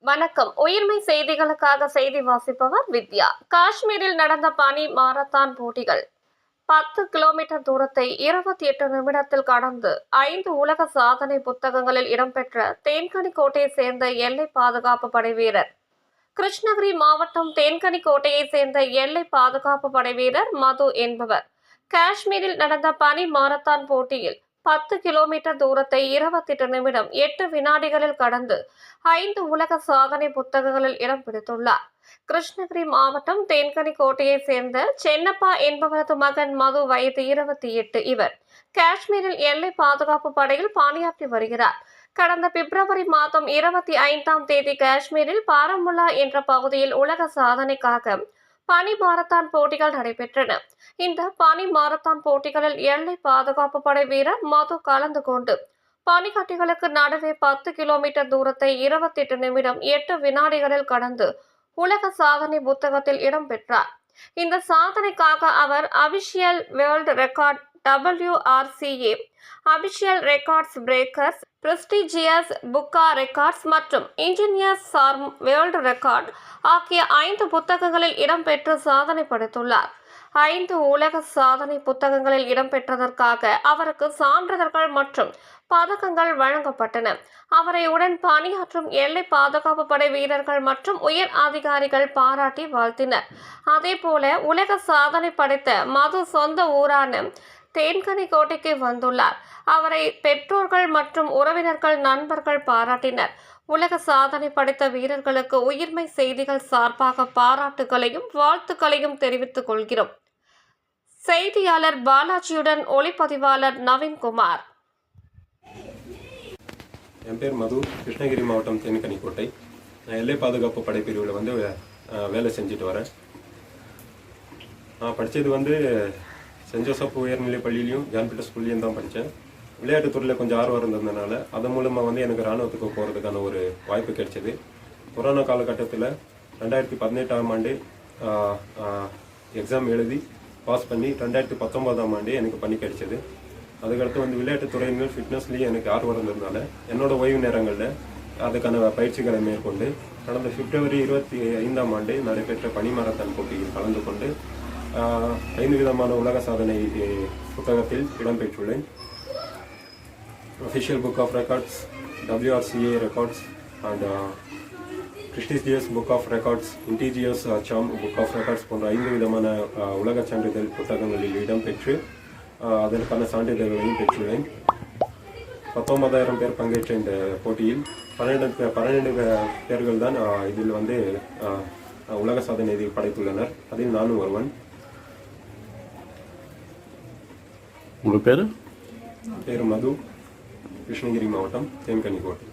வணக்கம். உயிர்மை செய்திகளுக்காக செய்தி வாசிப்பவர் வித்யா. காஷ்மீரில் நடந்த பனி மாரத்தான் போட்டிகள். பத்து கிலோமீட்டர் தூரத்தை இருபத்தி எட்டு நிமிடத்தில் கடந்து ஐந்து உலக சாதனை புத்தகங்களில் இடம்பெற்ற தேன்கனிக்கோட்டையை சேர்ந்த எல்லை பாதுகாப்பு படை வீரர். கிருஷ்ணகிரி மாவட்டம் தேன்கனிக்கோட்டையை சேர்ந்த எல்லை பாதுகாப்பு படை வீரர் மது என்பவர். காஷ்மீரில் நடந்த பனி மாரத்தான் போட்டியில் பத்து கிலோமீட்டர் தூரத்தை இருபத்தெட்டு நிமிடம் எட்டு வினாடிகளில் கடந்து ஐந்து உலக சாதனை புத்தகங்களில் இடம் பிடித்துள்ளார். கிருஷ்ணகிரி மாவட்டம் தேன்கனி கோட்டையை சேர்ந்த சென்னப்பா என்பவரது மகன் மது வயது இருபத்தி எட்டு இவர் காஷ்மீரில் எல்லை பாதுகாப்பு படையில் பணியாற்றி வருகிறார். கடந்த பிப்ரவரி மாதம் இருபத்தி ஐந்தாம் தேதி காஷ்மீரில் பாரமுல்லா என்ற பகுதியில் உலக சாதனைக்காக பனி மாரத்தான் போட்டிகள் நடைபெற்றன. இந்த பனி மாரத்தான் போட்டிகளில் எல்லை பாதுகாப்பு படை வீரர் மது கலந்து கொண்டு பனிக்கட்டிகளுக்கு நடுவே பத்து கிலோமீட்டர் தூரத்தை இருபத்தி எட்டு நிமிடம் எட்டு வினாடிகளில் கடந்து உலக சாதனை புத்தகத்தில் இடம்பெற்றார் இந்த சாதனைக்காக அவர் official world record WRCA official records breakers prestigious புக்கா ரெக்கார்ட்ஸ் மற்றும் இன்ஜினியர்ஸ் சார்ம் வேர்ல்டு ரெக்கார்ட் ஆகிய ஐந்து புத்தகங்களில் இடம்பெற்று சாதனை படைத்துள்ளார். ஐந்து உலக சாதனை புத்தகங்களில் இடம்பெற்றதற்காக அவருக்கு சான்றிதழ்கள் மற்றும் பதக்கங்கள் வழங்கப்பட்டன. அவரை உடன் பணியாற்றும் எல்லை பாதுகாப்பு படை வீரர்கள் மற்றும் உயர் அதிகாரிகள் பாராட்டி வாழ்த்தினர். அதேபோல உலக சாதனை படைத்த மது சொந்த ஊரான தேன்கனி கோட்டைக்கு வந்துள்ளார். அவரை பெற்றோர்கள் மற்றும் உறவினர்கள் நண்பர்கள் பாராட்டினர். உலக சாதனை படைத்த வீரர்களுக்கு உயிர்மை செய்திகள் சார்பாக பாராட்டுகளையும் வாழ்த்துக்களையும் தெரிவித்துக் கொள்கிறோம். செய்தியாளர் பாலாஜியுடன் ஒளிப்பதிவாளர் நவீன்குமார். என் பேர் மது. கிருஷ்ணகிரி மாவட்டம் தேன்கனிக்கோட்டை நான் எல்லை பாதுகாப்பு படைப்பிரிவில் வந்து வேலை செஞ்சுட்டு வரேன். நான் படித்தது வந்து சென்ட் ஜோசப் உயர்நிலைப் பள்ளியிலையும் ஜான் பீட்டர் ஸ்கூல்லையும் தான் படித்தேன். விளையாட்டுத்துறையில் கொஞ்சம் ஆர்வம் இருந்ததுனால அதன் மூலமாக வந்து எனக்கு இராணுவத்துக்கு போகிறதுக்கான ஒரு வாய்ப்பு கிடைச்சது. கொரோனா காலகட்டத்தில் ரெண்டாயிரத்தி பதினெட்டாம் ஆண்டு எக்ஸாம் எழுதி பாஸ் பண்ணி ரெண்டாயிரத்தி பத்தொன்பதாம் ஆண்டு எனக்கு பணி கிடைச்சது. அதுக்கடுத்து வந்து விளையாட்டுத் துறையினர் ஃபிட்னஸ்லேயும் எனக்கு ஆர்வம் இருந்ததுனால என்னோட ஓய்வு நேரங்களில் அதுக்கான பயிற்சிகளை மேற்கொண்டு கடந்த பிப்ரவரி இருபத்தி ஐந்தாம் ஆண்டு நடைபெற்ற பனிமரத்தான் போட்டியில் கலந்து கொண்டு ஐந்து விதமான உலக சாதனை புத்தகத்தில் இடம்பெற்றுள்ளேன். Official book of records WRCA records and prestigious book of records இன்டிஜியஸ் சாம் புக் ஆஃப் ரெக்கார்ட்ஸ் போன்ற ஐந்து விதமான உலக சான்றிதழ் புத்தகங்களில் இடம்பெற்று அதற்கான சான்றிதழ்களையும் பெற்றுள்ளேன். பத்தொன்பதாயிரம் பேர் பங்கேற்ற இந்த போட்டியில் பன்னெண்டு பன்னெண்டு பேர்கள் தான் இதில் வந்து உலக சாதனை படைத்துள்ளனர். அதில் நானும் ஒருவன். உங்கள் பேர்? பேர் மது கிருஷ்ணகிரி மாவட்டம் தேன்கனிக்கோட்டை